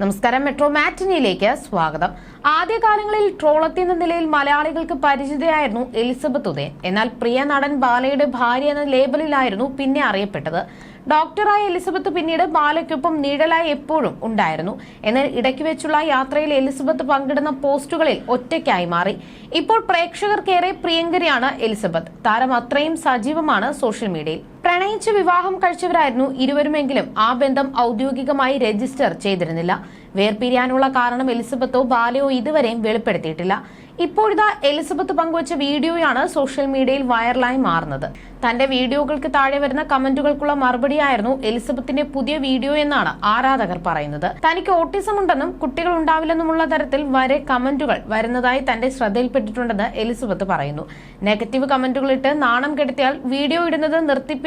നമസ്കാരം. മെട്രോ മാറ്റിനിയിലേക്ക് സ്വാഗതം. ആദ്യകാലങ്ങളിൽ ട്രോളത്തി എന്ന നിലയിൽ മലയാളികൾക്ക് പരിചിതയായിരുന്നു എലിസബത്ത് ഉദയൻ. എന്നാൽ പ്രിയ നടൻ ബാലയുടെ ഭാര്യ എന്ന ലേബലിലായിരുന്നു പിന്നെ അറിയപ്പെട്ടത്. ഡോക്ടറായ എലിസബത്ത് പിന്നീട് ബാലയ്ക്കൊപ്പം നിഴലായി എപ്പോഴും ഉണ്ടായിരുന്നു. എന്നാൽ ഇടയ്ക്ക് വെച്ചുള്ള യാത്രയിൽ എലിസബത്ത് പങ്കിടുന്ന പോസ്റ്റുകളിൽ ഒറ്റയ്ക്കായി മാറി. ഇപ്പോൾ പ്രേക്ഷകർക്കേറെ പ്രിയങ്കരിയാണ് എലിസബത്ത്. താരം അത്രയും സജീവമാണ് സോഷ്യൽ മീഡിയയിൽ. പ്രണയിച്ച് വിവാഹം കഴിച്ചവരായിരുന്നു ഇരുവരുമെങ്കിലും ആ ബന്ധം ഔദ്യോഗികമായി രജിസ്റ്റർ ചെയ്തിരുന്നില്ല. വേർപിരിയാനുള്ള കാരണം എലിസബത്തോ ബാലയോ ഇതുവരെയും വെളിപ്പെടുത്തിയിട്ടില്ല. ഇപ്പോഴിതാ എലിസബത്ത് പങ്കുവച്ച വീഡിയോയാണ് സോഷ്യൽ മീഡിയയിൽ വൈറലായി മാറുന്നത്. തന്റെ വീഡിയോകൾക്ക് താഴെ വരുന്ന കമന്റുകൾക്കുള്ള മറുപടിയായിരുന്നു എലിസബത്തിന്റെ പുതിയ വീഡിയോ എന്നാണ് ആരാധകർ പറയുന്നത്. തനിക്ക് ഓട്ടിസം ഉണ്ടെന്നും കുട്ടികൾ ഉണ്ടാവില്ലെന്നുമുള്ള തരത്തിൽ വരെ കമന്റുകൾ വരുന്നതായി തന്റെ ശ്രദ്ധയിൽപ്പെട്ടിട്ടുണ്ടെന്ന് എലിസബത്ത് പറയുന്നു. നെഗറ്റീവ് കമന്റുകളിട്ട് നാണം കെടുത്തിയാൽ വീഡിയോ ഇടുന്നത്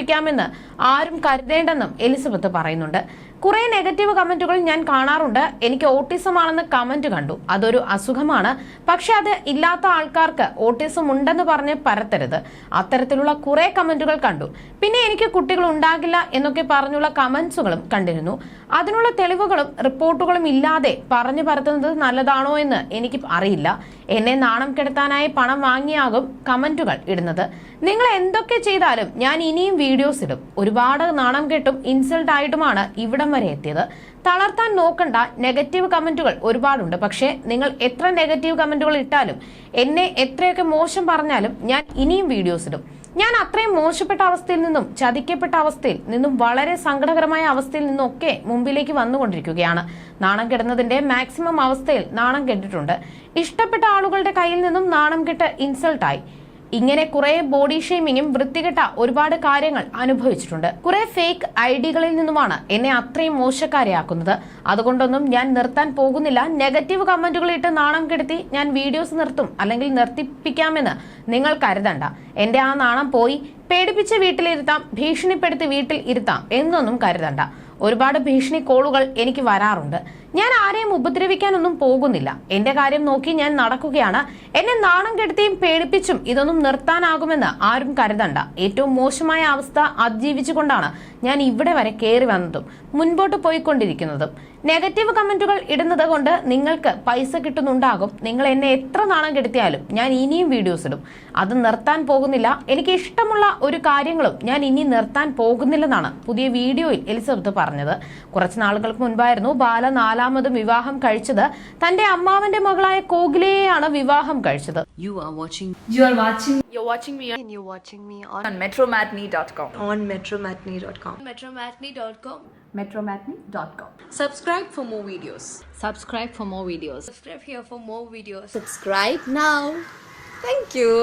നിർത്തിപ്പിക്കാമെന്ന് ആരും കരുതേണ്ടെന്നും എലിസബത്ത് പറയുന്നുണ്ട്. കുറെ നെഗറ്റീവ് കമന്റുകൾ ഞാൻ കാണാറുണ്ട്. എനിക്ക് ഓട്ടിസം ആണെന്ന് കമന്റ് കണ്ടു. അതൊരു അസുഖമാണ്. പക്ഷെ അത് ഇല്ലാത്ത ആൾക്കാർക്ക് ഓട്ടിസം ഉണ്ടെന്ന് പറഞ്ഞ് പരത്തരുത്. അത്തരത്തിലുള്ള കുറെ കമന്റുകൾ കണ്ടു. പിന്നെ എനിക്ക് കുട്ടികൾ ഉണ്ടാകില്ല എന്നൊക്കെ പറഞ്ഞുള്ള കമന്റ്സുകളും കണ്ടിരുന്നു. അതിനുള്ള തെളിവുകളും റിപ്പോർട്ടുകളും ഇല്ലാതെ പറഞ്ഞു പരത്തുന്നത് നല്ലതാണോ എന്ന് എനിക്ക് അറിയില്ല. എന്നെ നാണം കെടുത്താനായി പണം വാങ്ങിയാകും കമന്റുകൾ ഇടുന്നത്. നിങ്ങൾ എന്തൊക്കെ ചെയ്താലും ഞാൻ ഇനിയും വീഡിയോസ് ഇടും. ഒരുപാട് നാണം കെട്ടും ഇൻസൾട്ട് ആയിട്ടുമാണ് ഇവിടം വരെ എത്തിയത്. തളർത്താൻ നോക്കണ്ട നെഗറ്റീവ് കമന്റുകൾ ഒരുപാടുണ്ട്. പക്ഷേ നിങ്ങൾ എത്ര നെഗറ്റീവ് കമന്റുകൾ ഇട്ടാലും എന്നെ എത്രയൊക്കെ മോശം പറഞ്ഞാലും ഞാൻ ഇനിയും വീഡിയോസ് ഇടും. ഞാൻ അത്രയും മോശപ്പെട്ട അവസ്ഥയിൽ നിന്നും ചതിക്കപ്പെട്ട അവസ്ഥയിൽ നിന്നും വളരെ സങ്കടകരമായ അവസ്ഥയിൽ നിന്നും ഒക്കെ മുമ്പിലേക്ക് വന്നുകൊണ്ടിരിക്കുകയാണ്. നാണം കെടുന്നതിന്റെ മാക്സിമം അവസ്ഥയിൽ നാണം കെട്ടിട്ടുണ്ട്. ഇഷ്ടപ്പെട്ട ആളുകളുടെ കയ്യിൽ നിന്നും നാണം കെട്ട് ഇൻസൾട്ടായി. ഇങ്ങനെ കുറെ ബോഡി ഷെയ്മിങ്ങും വൃത്തികെട്ട ഒരുപാട് കാര്യങ്ങൾ അനുഭവിച്ചിട്ടുണ്ട്. കുറെ ഫേക്ക് ഐഡികളിൽ നിന്നുമാണ് എന്നെ അത്രയും മോശക്കാരെയാക്കുന്നത്. അതുകൊണ്ടൊന്നും ഞാൻ നിർത്താൻ പോകുന്നില്ല. നെഗറ്റീവ് കമന്റുകൾ ഇട്ട് നാണം കെടുത്തി ഞാൻ വീഡിയോസ് നിർത്തും അല്ലെങ്കിൽ നിർത്തിപ്പിക്കാമെന്ന് നിങ്ങൾ കരുതണ്ട. എന്റെ ആ നാണം പോയി പേടിപ്പിച്ച് വീട്ടിലിരുത്താം ഭീഷണിപ്പെടുത്തി വീട്ടിൽ ഇരുത്താം എന്നൊന്നും കരുതണ്ട. ഒരുപാട് ഭീഷണി കോളുകൾ എനിക്ക് വരാറുണ്ട്. ഞാൻ ആരെയും ഉപദ്രവിക്കാനൊന്നും പോകുന്നില്ല. എന്റെ കാര്യം നോക്കി ഞാൻ നടക്കുകയാണ്. എന്നെ നാണം കെടുത്തിയും പേടിപ്പിച്ചും ഇതൊന്നും നിർത്താനാകുമെന്ന് ആരും കരുതണ്ട. ഏറ്റവും മോശമായ അവസ്ഥ അതിജീവിച്ചുകൊണ്ടാണ് ഞാൻ ഇവിടെ വരെ കയറി വന്നതും മുൻപോട്ട് പോയിക്കൊണ്ടിരിക്കുന്നതും. നെഗറ്റീവ് കമന്റുകൾ ഇടുന്നത് കൊണ്ട് നിങ്ങൾക്ക് പൈസ കിട്ടുന്നുണ്ടാകും. നിങ്ങൾ എന്നെ എത്ര നാണം കെടുത്തിയാലും ഞാൻ ഇനിയും വീഡിയോസ് ഇടും. അത് നിർത്താൻ പോകുന്നില്ല. എനിക്ക് ഇഷ്ടമുള്ള ഒരു കാര്യങ്ങളും ഞാൻ ഇനി നിർത്താൻ പോകുന്നില്ലെന്നാണ് പുതിയ വീഡിയോയിൽ എലിസബത്ത് പറഞ്ഞത്. കുറച്ച് നാളുകൾക്ക് മുൻപായിരുന്നു ബാല നാലാമതും വിവാഹം കഴിച്ചത് തന്റെ അമ്മാവന്റെ മകളായ കോഗിലയെയാണ് വിവാഹം കഴിച്ചത് You are watching You are watching You're watching me on, and you're watching me on, on metromatney.com. on metromatney.com. Metromatney.com. metromatney.com. Subscribe for more videos. Subscribe for more videos. Subscribe here for more videos. Subscribe now. Thank you.